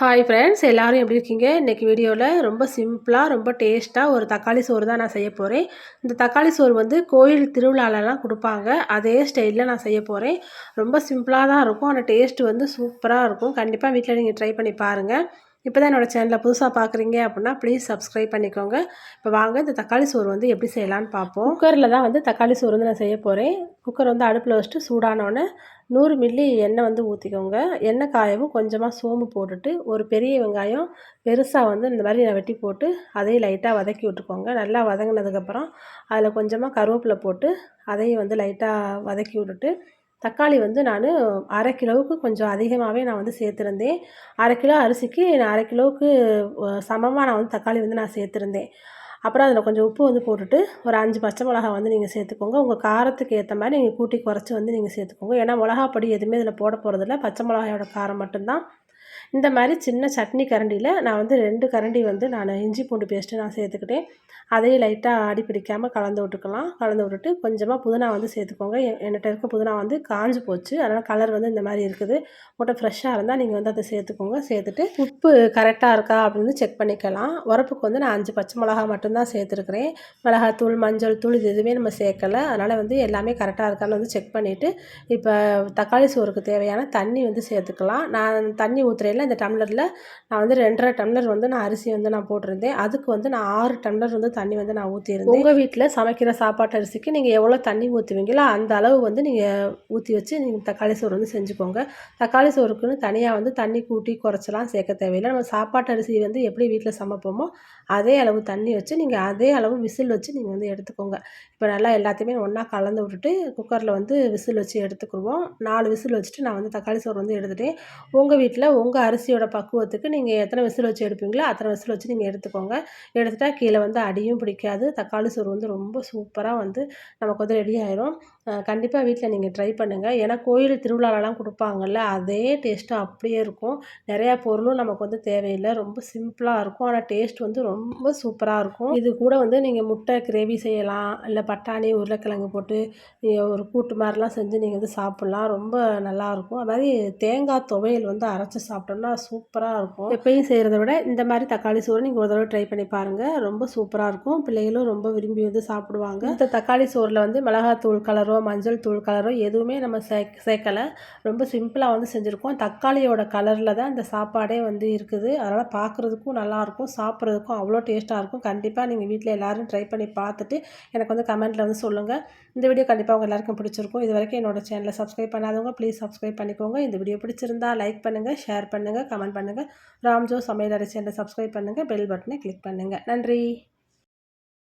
Hi friends எல்லோரும் எப்படி இருக்கீங்க? இன்றைக்கி வீடியோவில் ரொம்ப சிம்பிளாக ரொம்ப டேஸ்ட்டாக ஒரு தக்காளி சோறு தான் நான் செய்ய போகிறேன் இந்த தக்காளி சோறு வந்து கோயில் திருவிழாலலாம் கொடுப்பாங்க. அதே ஸ்டைலில் நான் செய்ய போகிறேன் ரொம்ப சிம்பிளாக தான் இருக்கும். ஆனால் டேஸ்ட்டு வந்து சூப்பராக இருக்கும். கண்டிப்பாக வீட்டில் நீங்கள் ட்ரை பண்ணி பாருங்கள் இப்போ தான் என்னோடய சேனலில் புதுசாக பார்க்குறீங்க அப்படின்னா ப்ளீஸ் சப்ஸ்கிரைப் பண்ணிக்கோங்க. இப்போ வாங்க இந்த தக்காளி சோறு வந்து எப்படி செய்யலான்னு பார்ப்போம் குக்கரில் தான் வந்து தக்காளி சோறு வந்து நான் செய்ய போகிறேன் குக்கர் வந்து அடுப்பில் வச்சுட்டு சூடானோடனே நூறு மில்லி எண்ணெய் வந்து ஊற்றிக்கோங்க எண்ணெய் காயவும் கொஞ்சமாக சோம்பு போட்டுட்டு ஒரு பெரிய வெங்காயம் பெருசாக வந்து இந்த மாதிரி நான் வெட்டி போட்டு அதையும் லைட்டாக வதக்கி விட்டுக்கோங்க. நல்லா வதங்கினதுக்கப்புறம் அதில் கொஞ்சமாக கருவேப்பிலை போட்டு அதையும் வந்து லைட்டாக வதக்கி விட்டுட்டு தக்காளி வந்து நான் அரை கிலோவுக்கு கொஞ்சம் அதிகமாகவே நான் வந்து சேர்த்துருந்தேன். அரை கிலோ அரிசிக்கு நான் அரை கிலோவுக்கு சமமாக நான் வந்து தக்காளி வந்து நான் சேர்த்துருந்தேன். அப்புறம் அதில் கொஞ்சம் உப்பு வந்து போட்டுட்டு ஒரு அஞ்சு பச்சை மிளகா வந்து நீங்கள் சேர்த்துக்கோங்க. உங்கள் காரத்துக்கு ஏற்ற மாதிரி நீங்கள் கூட்டி குறைச்சி வந்து நீங்கள் சேர்த்துக்கோங்க. ஏன்னா மிளகா பொடி எதுவுமே இதில் போட போகிறதில்ல பச்சை மிளகாயோட காரம் மட்டும்தான். இந்த மாதிரி சின்ன சட்னி கரண்டியில் நான் வந்து ரெண்டு கரண்டி வந்து நான் இஞ்சி பூண்டு பேஸ்ட்டு நான் சேர்த்துக்கிட்டேன். அதையும் லைட்டாக அடி பிடிக்காமல் கலந்து விட்டுக்கலாம். கலந்து விட்டுட்டு கொஞ்சமாக புதினா வந்து சேர்த்துக்கோங்க. என்கிட்ட இருக்க புதினா வந்து காஞ்சு போச்சு. அதனால் கலர் வந்து இந்த மாதிரி இருக்குது. முட்டை ஃப்ரெஷ்ஷாக இருந்தால் நீங்கள் வந்து அதை சேர்த்துக்கோங்க. சேர்த்துட்டு உப்பு கரெக்டாக இருக்கா அப்படின்னு செக் பண்ணிக்கலாம். உரப்புக்கு வந்து நான் அஞ்சு பச்சை மிளகா மட்டும்தான் சேர்த்துருக்குறேன். மிளகாத்தூள் மஞ்சள் தூள் இது எதுவுமே நம்ம சேர்க்கலை. அதனால் வந்து எல்லாமே கரெக்டாக இருக்கான்னு வந்து செக் பண்ணிவிட்டு இப்போ தக்காளி சோறுக்கு தேவையான தண்ணி வந்து சேர்த்துக்கலாம். நான் தண்ணி ஊற்றுறையில் இந்த டம்ளரில் நான் வந்து ரெண்டரை டம்ளர் வந்து நான் அரிசி வந்து நான் போட்டிருந்தேன். அதுக்கு வந்து நான் ஆறு டம்ளர் வந்து தண்ணி வந்து நான் ஊற்றியிருந்தேன் உங்கள் வீட்டில் சமைக்கிற சாப்பாட்டு அரிசிக்கு நீங்கள் எவ்வளோ தண்ணி ஊற்றுவீங்களோ அந்த அளவு வந்து நீங்கள் ஊற்றி வச்சு நீங்கள் தக்காளி சோறு வந்து செஞ்சுக்கோங்க. தக்காளி சோறுக்குன்னு தனியாக வந்து தண்ணி கூட்டி குறைச்சலாம் சேர்க்க தேவையில்லை. நம்ம சாப்பாட்டு அரிசி வந்து எப்படி வீட்டில் சமைப்போமோ அதே அளவு தண்ணி வச்சு நீங்கள் அதே அளவு விசில் வச்சு நீங்கள் வந்து எடுத்துக்கோங்க. இப்போ நல்லா எல்லாத்தையுமே ஒன்றா கலந்து விட்டுட்டு குக்கரில் வந்து விசில் வச்சு எடுத்துக்கிடுவோம் நாலு விசில் வச்சுட்டு நான் வந்து தக்காளி சோறு வந்து எடுத்துகிட்டேன் உங்கள் வீட்டில் உங்கள் அரிசியோட பக்குவத்துக்கு நீங்கள் எத்தனை விசில் வச்சு எடுப்பீங்களோ அத்தனை விசில் வச்சு நீங்கள் எடுத்துக்கோங்க. எடுத்துட்டால் கீழே வந்து அடியும் பிடிக்காது. தக்காளி சோறு வந்து ரொம்ப சூப்பராக வந்து நமக்கு வந்து ரெடி ஆயிரும். கண்டிப்பாக வீட்டில் நீங்கள் ட்ரை பண்ணுங்கள் ஏன்னா கோயில் திருவிழாலலாம் கொடுப்பாங்கல்ல அதே டேஸ்ட்டும் அப்படியே இருக்கும். நிறையா பொருளும் நமக்கு வந்து தேவையில்லை. ரொம்ப சிம்பிளாக இருக்கும். ஆனால் டேஸ்ட் வந்து ரொம்ப சூப்பராக இருக்கும். இது கூட வந்து நீங்கள் முட்டை கிரேவி செய்யலாம். இல்லை பட்டாணி உருளைக்கிழங்கு போட்டு ஒரு கூட்டு மாதிரிலாம் செஞ்சு நீங்கள் வந்து சாப்பிட்லாம். ரொம்ப நல்லாயிருக்கும் அது மாதிரி தேங்காய் துவையல் வந்து அரைச்சி சாப்பிட்டோம்னா சூப்பராக இருக்கும். எப்பயும் செய்கிறத விட இந்த மாதிரி தக்காளி சோறு நீங்கள் ஒரு தடவை ட்ரை பண்ணி பாருங்கள் ரொம்ப சூப்பராக இருக்கும். பிள்ளைகளும் ரொம்ப விரும்பி வந்து சாப்பிடுவாங்க. இந்த தக்காளி சோறில் வந்து மிளகாத்தூள் கலரோ மஞ்சள் தூள் கலரோ எதுவுமே நம்ம சே சேர்க்கலை. ரொம்ப சிம்பிளாக வந்து செஞ்சுருக்கோம். தக்காளியோட கலரில் தான் இந்த சாப்பாடே வந்து இருக்குது. அதனால் பார்க்குறதுக்கும் நல்லாயிருக்கும் சாப்பிட்றதுக்கும் அவ்வளோ டேஸ்ட்டாக இருக்கும். கண்டிப்பாக நீங்கள் வீட்டில் எல்லோரும் ட்ரை பண்ணி பார்த்துட்டு எனக்கு வந்து கமெண்ட்டில் வந்து சொல்லுங்கள் இந்த வீடியோ கண்டிப்பாக உங்கள் எல்லாருக்கும் பிடிச்சிருக்கும். இது வரைக்கும் என்னோடய சேனலை சப்ஸ்கிரைப் பண்ணாதவங்க ப்ளீஸ் சப்ஸ்கிரைப் பண்ணிக்கோங்க. இந்த வீடியோ பிடிச்சிருந்தா லைக் பண்ணுங்கள் ஷேர் பண்ணுங்கள் கமெண்ட் பண்ணுங்கள் ராம்ஜோ சமையல் அரை சேனலை சப்ஸ்கிரைப் பண்ணுங்கள் பெல் பட்டனை கிளிக் பண்ணுங்கள் நன்றி.